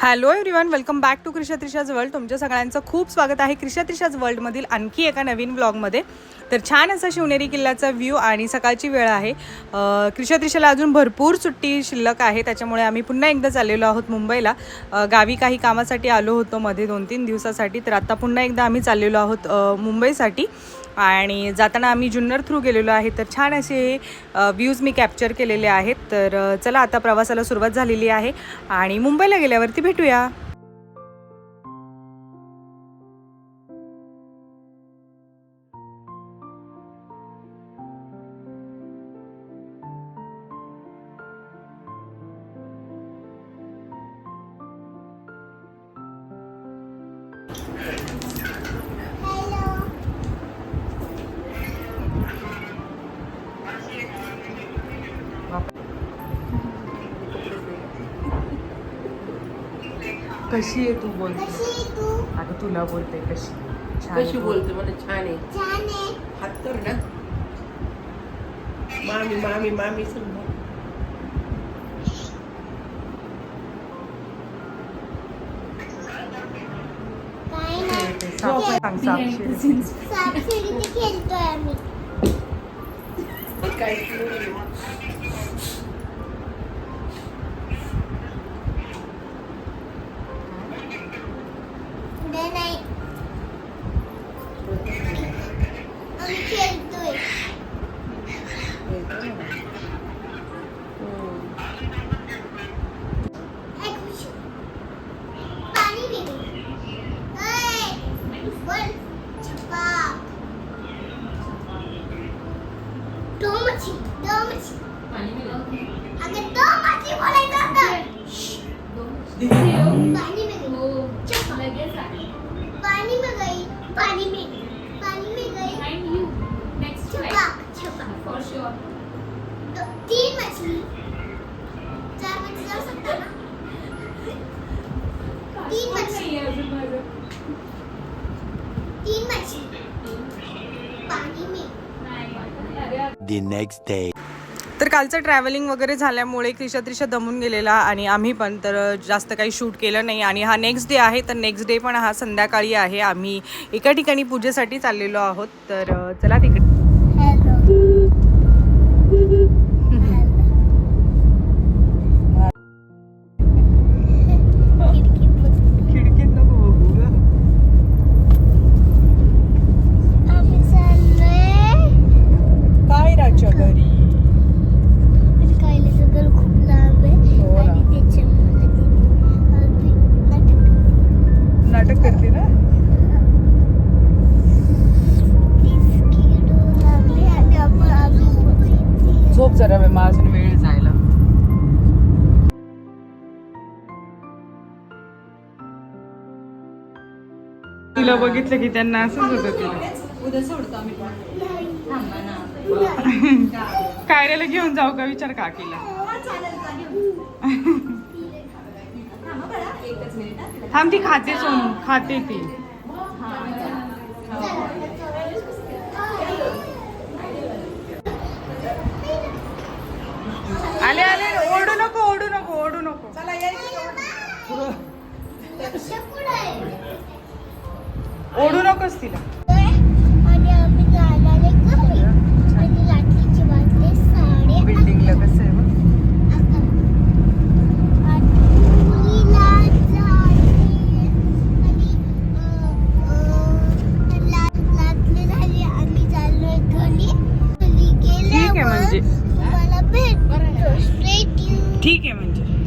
Hello everyone welcome back to Krisha Trisha's world तुमच्या सगळ्यांचं खूप स्वागत आहे क्रिशा त्रिशाज वर्ल्डमधील आणखी एका नवीन ब्लॉगमध्ये तर छान असा शिवनेरी किल्ल्याचा व्ह्यू आणि सकाळची वेळ आहे. क्रिशा त्रिशाला अजून भरपूर सुट्टी शिल्लक आहे. त्याच्यामुळे आम्ही पुन्हा एकदा चाललेलो आहोत मुंबईला. गावी काही कामासाठी आलो होतो मध्ये दोन तीन दिवसासाठी. तर आता पुन्हा एकदा आम्ही चाललेलो आहोत मुंबईसाठी. आणि जाताना आम्ही जुन्नर थ्रू गेलेलो आहे तर छान असे व्ह्यूज मी कॅप्चर केलेले आहेत. तर चला आता प्रवासाला सुरुवात झालेली आहे आणि मुंबईला गेल्यावरती भेटूया. कशी आहे तू बोलते? कशी तू? अगं तुला बोलते कशी. छान कशी बोलते मला छान आहे. हात कर ना. मामी मामी मामी समजा खेळतोय आम्ही. पानी में गई. पानी में गई पानी में पानी में गई। छप्पा छप्पा दो तीन मछली चार मछली जाऊ सकता ना? तीन मछली। तीन मछली। पानी में। The next day. तर कालचं ट्रॅव्हलिंग वगैरे झाल्यामुळे क्रिशा त्रिशा दमून गेलेला आणि आम्ही पण तर जास्त काही शूट केलं नाही. आणि हा नेक्स्ट डे आहे तर नेक्स्ट डे पण हा संध्याकाळी आहे. आम्ही एका ठिकाणी पूजेसाठी चाललेलो आहोत. तर चला तिकडे. तिला बघितलं की त्यांना असंच होतं तिला कायऱ्याला घेऊन जाऊ का? विचार काकीला. थांब ती खाते सोनू खाते ती. आले आले ओढू नको ओढू नको ओढू नको. ओढू नकोस तिला. बिल्डिंगला कसं आहे ठीक आहे म्हणजे.